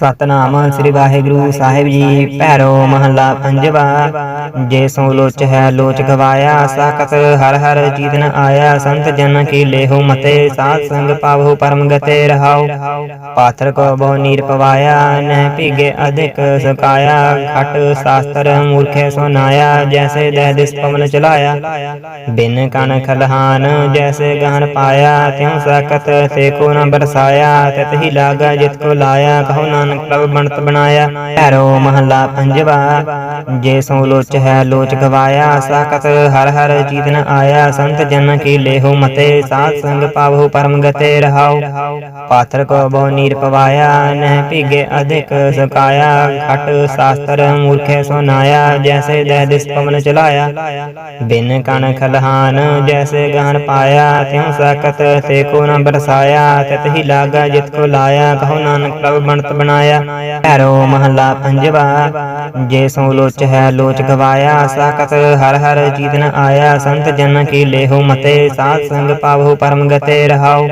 ਸਤਨਾਮ ਸ੍ਰੀ ਵਾਹਿਗੁਰੂ ਸਾਹਿਬ ਜੀ, ਭੈਰੋ ਮਹੱਲਾ ਪੰਜਵਾ। ਜੇ ਸੋ ਲੋਚ ਹੈ, ਲੋਚ ਗਵਾਇਆ, ਸਾਖਤ ਹਰ ਹਰ ਚੀਤਨ ਆਇਆ, ਸੰਤ ਜਨ ਕੀ ਲੇਹੋ ਮਤੇ, ਸਾਧ ਸੰਗ ਪਾਵੋ ਪਰਮ ਗਤੇ ਰਹਾਉ ਪਾਥਰ ਕੋ ਬਹੁ ਨੀਰ ਪਵਾਇਆ, ਨਹਿ ਭੀਗੇ ਅਧਿਕ ਸੁਕਾਇਆ, ਖਟ ਸ਼ਾਸਤਰ ਮੂਰਖੇ ਸੁਨਾਇਆ ਜੈਸੇ ਦਹਿ ਦਿਸ ਪਵਨ ਚਲਾਇਆ। ਬਿਨ ਕਣ ਖਲਹਾਨ ਜੈਸੇ ਗਹਨ ਪਾਇਆ, ਤਿਉ ਸਾਖਤ ਸੇ ਕੋ ਨ ਬਰਸਾਇਆ, ਤਤ ਹੀ ਲਾਗਾ ਜਿਤ ਕੋ ਲਾਇਆ, ਕਹੋ ਨਾ ਨਾਨਕ ਪ੍ਰਭ ਬਣਤ ਬਣਾਇਆ ਭੈਰੋ ਮਹੱਲਾ ਪੰਜਵਾ ਜੇ ਸੋ ਲੋਚ ਹੈ ਲੋਚ ਗਵਾਇਆ ਸਾਖਤ ਹਰ ਹਰ ਚੀਤਨ ਆਇਆ ਸੰਤ ਜਨ ਕੀ ਲੇਹੋ ਮਤੇ ਸਾਧ ਸੰਗ ਪਾਵੋ ਪਰਮ ਗਤੇ ਰਹਾਉ ਪਾਥਰ ਕੋ ਬਹੁ ਨੀਰ ਪਵਾਇਆ ਨਹਿ ਭੀਗੇ ਅਧਿਕ ਸੁਕਾਇਆ ਖਟ ਸ਼ਾਸਤਰ ਮੂਰਖੇ ਸੁਨਾਇਆ ਜੈਸੇ ਦਹਿ ਦਿਸ ਪਵਨ ਚਲਾਇਆ ਬਿਨ ਕਣ ਖਲਹਾਨ ਜੈਸੇ ਗਹਨ ਪਾਇਆ ਤਿਉ ਸਾਖਤ ਸੇ ਕੋ ਨ ਬਰਸਾਇਆ ਤਤ ਹੀ ਲਾਗਾ ਜਿਤ ਕੋ ਲਾਇਆ ਕਹੋ ਨਾਨਕ ਪ੍ਰਭ ਬਣਤ ਬਣਾਇਆ। ਭੈਰੋ ਮਹੱਲਾ ਪੰਜਵਾ, ਜੇ ਸੋ ਲੋਚ ਹੈ ਲੋਚ ਗਵਾਇਆ, ਸਾਖਤ ਹਰ ਹਰ ਚੀਤਨ ਆਇਆ, ਸੰਤ ਜਨ ਕੀ ਲੇਹੋ ਮਤੇ, ਸਾਧ ਸੰਗ ਪਾਵੋ ਪਰਮ ਗਤੇ ਰਹਾਉ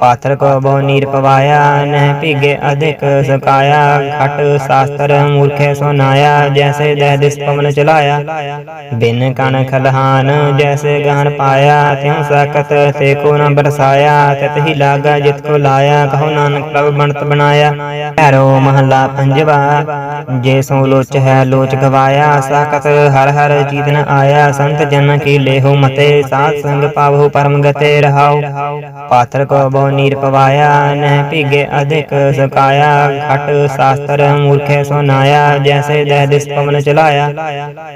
ਪਾਥਰ ਕੋ ਬਹੁ ਨੀਰ ਪਵਾਇਆ, ਨਹਿ ਭੀਗੇ ਅਧਿਕ ਸੁਕਾਇਆ, ਖਟ ਸ਼ਾਸਤਰ ਮੂਰਖੇ ਸੁਨਾਇਆ ਜੈਸੇ ਦਹਿ ਦਿਸ ਪਵਨ ਚਲਾਇਆ। ਬਿਨ ਕਣ ਖਲਹਾਨ ਜੈਸੇ ਗਾਨ ਪਾਇਆ, ਤਿਉ ਸਾਖਤ ਸੇ ਕੋ ਨ ਬਰਸਾਇਆ, ਤਤ ਹੀ ਲਾਗਾ ਜਿਤ ਕੋ ਲਾਇਆ, ਕਹੋ ਨਾਨਕ ਪ੍ਰਭ ਬਣਤ ਬਣਾਇਆ। ਭੈਰੋ ਮਹੱਲਾ ਪੰਜਵਾ, ਜੇ ਸੋ ਲੋਚ ਹੈ ਲੋਚ ਗਵਾਇਆ, ਸਾਖਤ ਹਰ ਹਰ ਚੀਤਨ ਆਇਆ, ਸੰਤ ਜਨ ਕੀ ਲੇਹੋ ਮਤੇ, ਸਾਧ ਸੰਗ ਪਾਵੋ ਪਰਮ ਗਤੇ ਰਹਾਉ ਪਾਥਰ ਕੋ ਬਹੁ ਨੀਰ ਪਵਾਇਆ, ਨਹਿ ਭੀਗੇ ਅਧਿਕ ਸੁਕਾਇਆ, ਖਟ ਸ਼ਾਸਤਰ ਮੂਰਖੇ ਸੁਨਾਇਆ ਜੈਸੇ ਦਹਿ ਦਿਸ ਪਵਨ ਚਲਾਇਆ।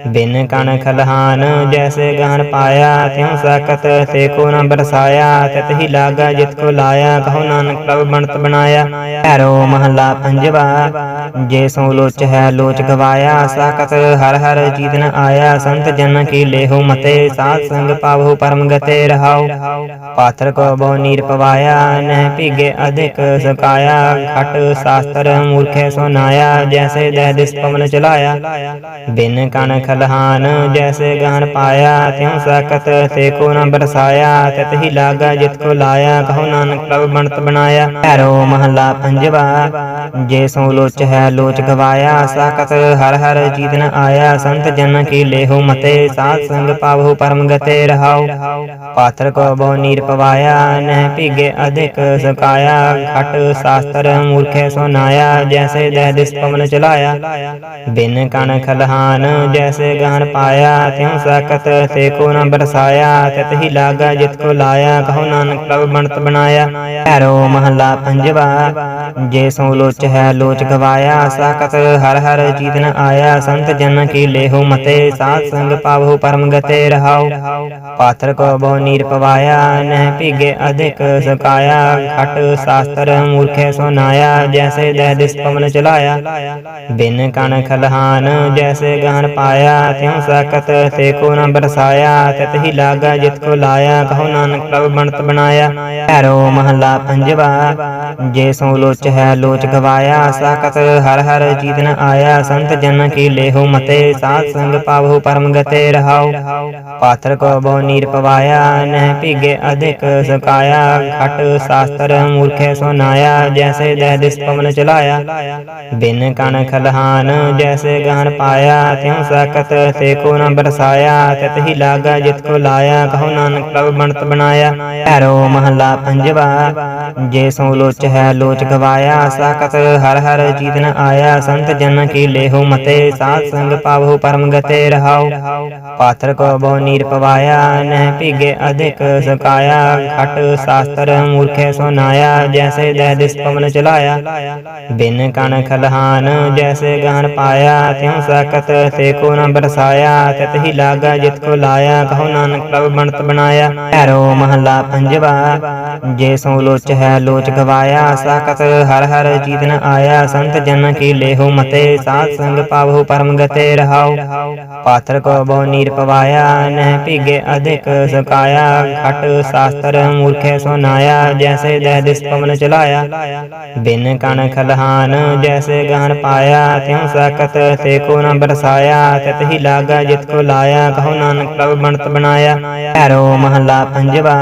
ਬਿਨ ਕਣ ਖਲਹਾਨ ਜੈਸੇ ਗਹਨ ਪਾਇਆ, ਤਿਉ ਸਾਖਤ ਸੇ ਕੋ ਨ ਬਰਸਾਇਆ, ਤਤ ਹੀ ਲਾਗਾ ਜਿਤ ਕੋ ਲਾਇਆ, ਕਹੋ ਨਾਨਕ ਪ੍ਰਭ ਬਣਤ ਬਣਾਇਆ। ਭੈਰੋ ਮਹੱਲਾ ਪੰਜਵਾ, ਜੇ ਸੋ ਲੋਚ ਹੈ ਲੋਚ ਗਵਾਇਆ, ਸਾਖਤ ਹਰ ਹਰ ਜੀਤਨ ਆਇਆ, ਸੰਤ ਜਨ ਕੀ ਲੇਹੋ ਮਤੇ, ਸਾਧ ਸੰਗ ਪਾਵੋ ਪਰਮ ਗਤੇ ਰਹਾਉ ਪਾਥਰ ਕੋ ਬਹੁ ਨੀਰ ਪਵਾਇਆ, ਨਹਿ ਭੀਗੇ ਅਧਿਕ ਸੁਕਾਇਆ, ਖਟ ਸ਼ਾਸਤਰ ਮੂਰਖੇ ਸੁਨਾਇਆ ਜੈਸੇ ਦਹਿ ਦਿਸ ਪਵਨ ਚਲਾਇਆ। ਬਿਨ ਕਣ ਖਲਹਾਨ ਜੈਸੇ ਗਾਨ ਪਾਇਆ, ਤਿਉ ਸਾਖਤ ਸੇ ਕੋ ਨ ਬਰਸਾਇਆ, ਤਤ ਹੀ ਲਾਗਾ ਜਿਤ ਕੋ ਲਾਇਆ, ਕਹੋ ਨਾਨਕ ਪ੍ਰਭ ਬਣਤ ਬਣਾਇਆ। ਭੈਰੋ ਮਹੱਲਾ ਪੰਜਵਾ ਜੇ ਸੋ ਲੋਚ ਹੈ, ਲੋਚ ਗਵਾਇਆ, ਸਾਖਤ ਹਰ ਹਰ ਜੀਤਨ ਆਇਆ, ਸੰਤ ਜਨ ਕੀ ਲੇਹੋ ਮਤੇ, ਸਾਧ ਸੰਗ ਪਾਵੋ ਪਰਮ ਗਤੇ ਰਹਾਉ ਪਾਥਰ ਕੋ ਬਹੁ ਨੀਰ ਪਵਾਇਆ, ਨਹਿ ਭੀਗੇ ਅਧਿਕ ਸੁਕਾਇਆ, ਖਟ ਸ਼ਾਸਤਰ ਮੂਰਖੇ ਸੁਨਾਇਆ ਜੈਸੇ ਦਹਿ ਦਿਸ ਪਵਨ ਚਲਾਇਆ। ਬਿਨ ਕਣ ਖਲਹਾਨ ਜੈਸੇ ਗਹਨ ਪਾਇਆ, ਤਿਉ ਸਾਖਤ ਸੇ ਕੋ ਨ ਬਰਸਾਇਆ, ਤਤ ਹੀ ਲਾਗਾ ਜਿਤ ਕੋ ਲਾਇਆ, ਕਹੋ ਨਾਨਕ ਪ੍ਰਭ ਬਣਤ ਬਣਾਇਆ। ਭੈਰੋ ਮਹੱਲਾ ਪੰਜਵਾ, ਜੇ ਸੋ ਲੋਚ ਹੈ, ਲੋਚ ਗਵਾਇਆ, ਸਾਖਤ ਹਰ ਹਰ ਚੀਤਨ ਆਇਆ, ਸੰਤ ਜਨ ਕੀ ਲੇਹੋ ਮਤੇ, ਸਾਧ ਸੰਗ ਪਾਵੋ ਪਰਮ ਗਤੇ ਰਹਾਉ। ਪਾਥਰ ਕੋ ਬਹੁ ਨੀਰ ਪਵਾਇਆ, ਨਹਿ ਭੀਗੇ ਅਧਿਕ ਸੁਕਾਇਆ, ਖਟ ਸ਼ਾਸਤਰ ਮੂਰਖੇ ਸੁਨਾਇਆ ਜੈਸੇ ਦਹਿ ਦਿਸ ਪਵਨ ਚਲਾਇਆ। ਬਿਨ ਕਣ ਖਲਹਾਨ ਜੈਸੇ ਗਹਨ ਪਾਇਆ, ਤਿਉ ਸਾਖਤ ਸੇ ਕੋ ਨ ਬਰਸਾਇਆ, ਤਤ ਹੀ ਲਾਗਾ ਜਿਤ ਕੋ ਲਾਇਆ, ਕਹੋ ਨਾਨਕ ਪ੍ਰਭ ਬਣਤ ਬਣਾਇਆ। ਭੈਰੋ ਮਹੱਲਾ ਪੰਜਵਾ, ਜੇ ਸੋ ਲੋਚ ਹੈ, ਲੋਚ ਗਵਾ ਗਵਾਇਆ ਸਾਖਤ ਹਰ ਹਰ ਚੀਤਨ ਆਇਆ, ਸੰਤ ਜਨ ਕੀ ਲੇਹੋ ਮਤੇ, ਸਾਧ ਸੰਗ ਪਾਵੋ ਪਰਮ ਗਤੇ ਰਹਾਉ। ਪਾਥਰ ਕੋ ਬਹੁ ਨੀਰ ਪਵਾਇਆ, ਨਹਿ ਭੀਗੇ ਅਧਿਕ ਸੁਕਾਇਆ, ਖਟ ਸ਼ਾਸਤਰ ਮੂਰਖੇ ਸੁਨਾਇਆ ਜੈਸੇ ਦਹਿ ਦਿਸ ਪਵਨ ਚਲਾਇਆ। ਬਿਨ ਕਣ ਖਲਹਾਨ ਜੈਸੇ ਗਹਨ ਪਾਇਆ, ਤਿਉ ਸਾਖਤ ਸੇ ਕੋ ਨ ਬਰਸਾਇਆ, ਤਤ ਹੀ ਲਾਗਾ ਜਿਤ ਕੋ ਲਾਇਆ, ਕਹੋ ਨਾਨਕ ਪ੍ਰਭ ਬਣਤ ਬਣਾਇਆ। ਭੈਰੋ ਮਹੱਲਾ ਪੰਜਵਾ, ਜੇ ਸੋ ਲੋਚ ਹੈ ਲੋਚ ਗਵਾਇਆ, ਸਾਖਤ ਹਰ ਹਰ ਚੀਤਨ ਆਇਆ, ਸੰਤ ਜਨ ਕੀ ਲੇਹੋ ਮਤੇ, ਸਾਧ ਸੰਗ ਪਾਵੋ ਪਰਮ ਗਤੇ ਰਹਾਉ ਪਾਥਰ ਕੋ ਬਹੁ ਨੀਰ ਪਵਾਇਆ, ਨਹਿ ਭੀਗੇ ਅਧਿਕ ਸੁਕਾਇਆ, ਖਟ ਸ਼ਾਸਤਰ ਮੂਰਖੇ ਸੁਨਾਇਆ ਜੈਸੇ ਦਹਿ ਦਿਸ ਪਵਨ ਚਲਾਇਆ। ਬਿਨ ਕਣ ਖਲਹਾਨ ਜੈਸੇ ਗਹਨ ਪਾਇਆ, ਤਿਉ ਸਾਖਤ ਸੇ ਕੋ ਨ ਬਰਸਾਇਆ, ਤਤ ਹੀ ਲਾਗਾ ਜਿਤ ਕੋ ਲਾਇਆ, ਕਹੋ ਨਾਨਕ ਪ੍ਰਭ ਬਣਤ ਬਣਾਇਆ। ਭੈਰੋ ਮਹੱਲਾ ਪੰਜਵਾ, ਜੇ ਸੋ ਲੋਚ ਹੈ ਲੋਚ ਗਵਾਇਆ ਸਾਖਤ ਹਰ ਹਰ ਚੀਤਨ ਆਇਆ ਸੰਤ ਜਨ ਕੀ ਲੇਹੋ ਮਤੇ, ਸਾਧ ਸੰਗ ਪਾਵੋ ਪਰਮ ਗਤੇ ਰਹਾਉ। ਪਾਥਰ ਕੋ ਬਹੁ ਨੀਰ ਪਵਾਇਆ, ਨਹਿ ਭੀਗੇ ਅਧਿਕ ਸੁਕਾਇਆ। ਖਟ ਸ਼ਾਸਤਰ ਮੂਰਖੇ ਸੁਨਾਇਆ ਜੈਸੇ ਦਹਿ ਦਿਸ ਪਵਨ ਚਲਾਇਆ। ਬਿਨ ਕਣ ਖਲਹਾਨ ਜੈਸੇ ਗਹਨ ਪਾਇਆ, ਤਿਉ ਸਾਖਤ ਸੇ ਕੋ ਨ ਬਰਸਾਇਆ। ਤਤ ਹੀ ਲਾਗਾ ਜਿਤ ਕੋ ਲਾਇਆ, ਕਹੋ ਨਾਨਕ ਪ੍ਰਭ ਬਣਤ ਬਣਾਇਆ। ਭੈਰੋ ਮਹੱਲਾ ਪੰਜਵਾ,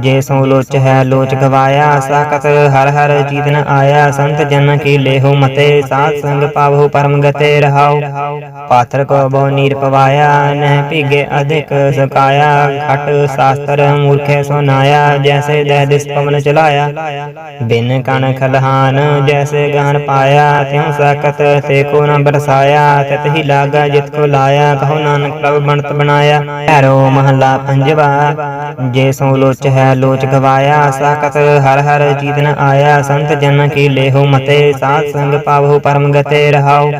ਜੇ ਸੋ ਲੋਚ ਹੈ ਲੋਚ ਗਵਾਇਆ, ਸਾਖਤ ਹਰ ਹਰ ਚੀਤਨ ਆਇਆ। ਸੰਤ ਸੰਤ ਜਨ ਕੀ ਲੇਹੋ ਮਤੇ, ਸਾਧ ਸੰਗ ਪਾਵੋ ਪਰਮ ਗਤੇ ਰਹਾਉ। ਪਾਥਰ ਕੋ ਬੋ ਨੀਰ ਪਵਾਇਆ, ਨਹਿ ਭੀਗੇ ਅਧਿਕ ਸਕਾਇਆ। ਖਟ ਸ਼ਾਸਤਰ ਮੂਰਖੇ ਸੁਨਾਇਆ ਜੈਸੇ ਦਹਿ ਦਿਸ ਪਵਨ ਚਲਾਇਆ। ਬਿਨ ਕਣ ਖਲਹਾਨ ਜੈਸੇ ਗਹਨ ਪਾਇਆ, ਤਿਉ ਸਕਤ ਤੇ ਕੋ ਨ ਬਰਸਾਇਆ। ਤਿਤ ਹੀ ਲਾਗਾ ਜਿਤ ਕੋ ਲਾਇਆ, ਕਹੋ ਨਾਨਕ ਪ੍ਰਭ ਬਣਤ ਬਣਾਇਆ। ਹੈਰੋ ਮਹੱਲਾ ਪੰਜਵਾ, ਜੇ ਸੋ ਲੋਚ ਹੈ ਲੋਚ ਗਵਾਇਆ, ਸਾਕਤ ਹਰ ਹਰ ਚੀਤ ਆਇਆ। ਸੰਤ ਜਨ ਕੀ ਲੇਹੋ ਮਤੇ ਸਾਧ ਸੰਗ ਪਾਵੋ ਪਰਮ ਗਤੇ ਰਹਾਉ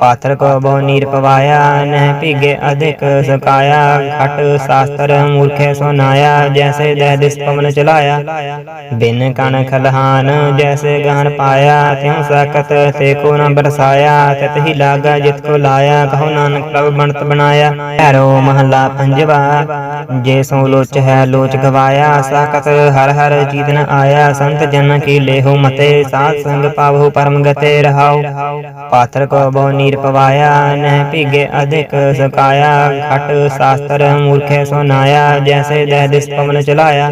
ਪਾਥਰ ਕੋ ਬੋ ਨੀਰ ਪਵਾਇਆ ਨਹਿ ਭੀਗੇ ਅਧਿਕ ਸਕਾਇਆ ਖਟ ਸ਼ਾਸਤਰ ਮੂਰਖੇ ਸੁਨਾਇਆ ਜੈਸੇ ਦਹਿ ਦਿਸ ਪਵਨ ਚਲਾਇਆ ਬਿਨ ਕਣ ਖਲਹਾਨ ਜੈਸੇ ਗਹਨ ਪਾਇਆ ਤਿਉ ਸਕਤ ਤੇ ਕੋ ਨ ਬਰਸਾਇਆ ਤਿਤ ਹੀ ਲਾਗਾ ਜਿਤ ਕੋ ਲਾਇਆ ਕਹੋ ਨਾਨਕ ਪ੍ਰਭ ਬਣਤ ਬਣਾਇਆ ਹੈਰੋ ਮਹੱਲਾ ਪੰਜਵਾ ਜੇ ਸੋ ਲੋਚ ਹੈ ਲੋਚ ਗਵਾਇਆ ਸਾਕਤ ਹਰ ਹਰ ਚੀਤ ਆਇਆ ਸੰਤ ਜਨ ਕੀ ਲੇਹੋ ਮਤੇ ਸਾਧ ਸੰਗ ਪਾਵੋ ਪਰਮ ਗਤੇ ਰਹਾਉ ਪਾਥਰ ਕੋ ਬੋ ਨੀਰ ਪਵਾਇਆ ਨਹਿ ਭੀਗੇ ਅਧਿਕ ਸਕਾਇਆ ਖਟ ਸ਼ਾਸਤਰ ਮੂਰਖੇ ਸੁਨਾਇਆ ਜੈਸੇ ਦਹਿ ਦਿਸ ਪਵਨ ਚਲਾਇਆ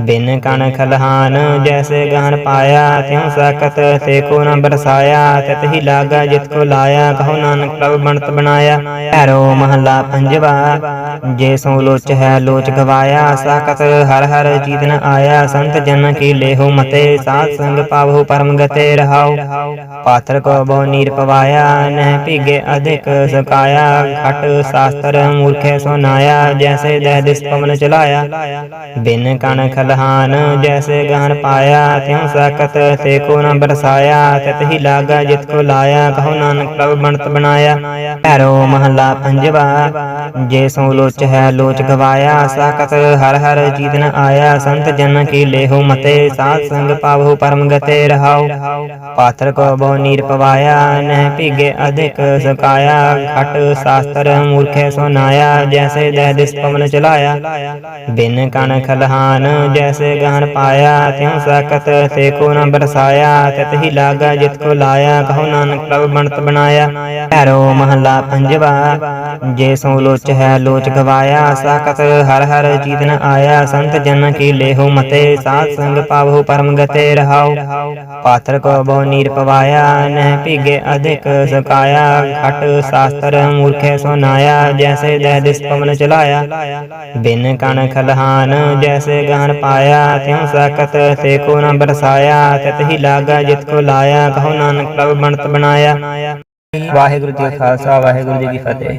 ਬਿਨ ਕਣ ਖਲਹਾਨ ਜੈਸੇ ਗਹਨ ਪਾਇਆ ਤਿਉ ਸਕਤ ਤੇ ਕੋ ਨ ਬਰਸਾਇਆ ਤਿਤ ਹੀ ਲਾਗਾ ਜਿਤ ਕੋ ਲਾਇਆ ਕਹੋ ਨਾਨਕ ਪ੍ਰਭ ਬਣਤ ਬਣਾਇਆ ਹੈਰੋ ਮਹੱਲਾ ਪੰਜਵਾ ਜੇ ਸੋ ਲੋਚ ਹੈ ਲੋਚ ਗਵਾਇਆ ਸਾਕਤ ਹਰ ਹਰ ਚੀਤ ਆਇਆ ਸੰਤ ਜਨ ਕੀ ਲੇਹੋ ਮਤੇ ਸਾਧ ਸੰਗ ਪਾਵੋ ਪਰਮ ਗਤੇ ਰਹਾਉ ਪਾਥਰ ਕੋ ਬੋ ਨੀਰ ਪਵਾਇਆ ਨਹਿ ਭੀਗੇ ਅਧਿਕ ਸਕਾਇਆ। ਖਟ ਸ਼ਾਸਤਰ ਮੂਰਖੇ ਸੁਨਾਇਆ ਜੈਸੇ ਦਹਿ ਦਿਸ ਪਵਨ ਚਲਾਇਆ। ਬਿਨ ਕਣ ਖਲਹਾਨ ਜੈਸੇ ਗਹਨ ਪਾਇਆ, ਤਿਉ ਸਕਤ ਤੇ ਕੋ ਨ ਬਰਸਾਇਆ। ਤਿਤ ਹੀ ਲਾਗਾ ਜਿਤ ਕੋ ਲਾਇਆ, ਕਹੋ ਨਾਨਕ ਪ੍ਰਭ ਬਣਤ ਬਣਾਇਆ। ਹੈਰੋ ਮਹੱਲਾ ਪੰਜਵਾ, ਜੇ ਸੋ ਲੋਚ ਹੈ ਲੋਚ ਗਵਾਇਆ। ਸਾਕਤ ਹਰ ਹਰ ਚੀਤ ਆਇਆ, ਸੰਤ ਜਨ ਕੀ ਲੇਹੋ ਮਤੇ। ਸਾਧ ਸੰਗ ਪਾਵੋ ਪਰਮ ਗਤੇ ਰਹਾਉ ਪਾਤਰ ਕੋ ਬੋ ਨੀਰ ਪਵਾਇਆ, ਨਹਿ ਭੀਗੇ ਅਧਿਕ ਸਕਾਇਆ, ਖਟ ਸ਼ਾਸਤਰ ਮੂਰਖੇ ਸੁਨਾਇਆ ਜੈਸੇ ਦਹਿ ਦਿਸ ਪਵਨ ਚਲਾਇਆ। ਬਿਨ ਕਣ ਖਲਹਾਨ ਜੈਸੇ ਗਹਨ ਪਾਇਆ, ਤਿਉ ਸਕਤ ਤੇ ਕੋ ਨ ਬਰਸਾਇਆ, ਤਿਤ ਹੀ ਲਾਗਾ ਜਿਤ ਕੋ ਲਾਇਆ, ਕਹੋ ਨਾਨਕ ਪ੍ਰਭ ਬਣਤ ਬਣਾਇਆ। ਹੈਰੋ ਮਹੱਲਾ ਪੰਜਵਾ, ਜੇ ਸੋ ਲੋਚ ਹੈ ਲੋਚ ਗਵਾਇਆ, ਸਾਕਤ ਹਰ ਹਰ ਚੀਤ ਆਇਆ, ਸੰਤ ਜਨ ਕੀ ਲੇਹੋ ਮਤੇ, ਸਾਧ ਸੰਗ ਪਾਵੋ ਪਰਮ ਗਤੇ ਰਹਾਉ ਪਾਥਰ ਕੋ ਬੋ ਨੀਰ ਪਵਾਇਆ ਨਹਿ ਭੀਗੇ ਅਧਿਕ ਸਕਾਇਆ ਖਟ ਸ਼ਾਸਤਰ ਮੂਰਖੇ ਸੁਨਾਇਆ ਜੈਸੇ ਦਹਿ ਦਿਸ ਪਵਨ ਚਲਾਇਆ ਬਿਨ ਕਣ ਖਲਹਾਨ ਜੈਸੇ ਗਹਨ ਪਾਇਆ ਤਿਉ ਸਕਤ ਤੇ ਕੋ ਨ ਬਰਸਾਇਆ ਤਿਤ ਹੀ ਲਾਗਾ ਜਿਤ ਕੋ ਲਾਇਆ ਕਹੋ ਨਾਨਕ ਪ੍ਰਭ ਬਣਤ ਬਣਾਇਆ ਵਾਹਿਗੁਰੂ ਜੀ ਖਾਲਸਾ ਵਾਹਿਗੁਰੂ ਜੀ ਕੀ ਫਤਿਹ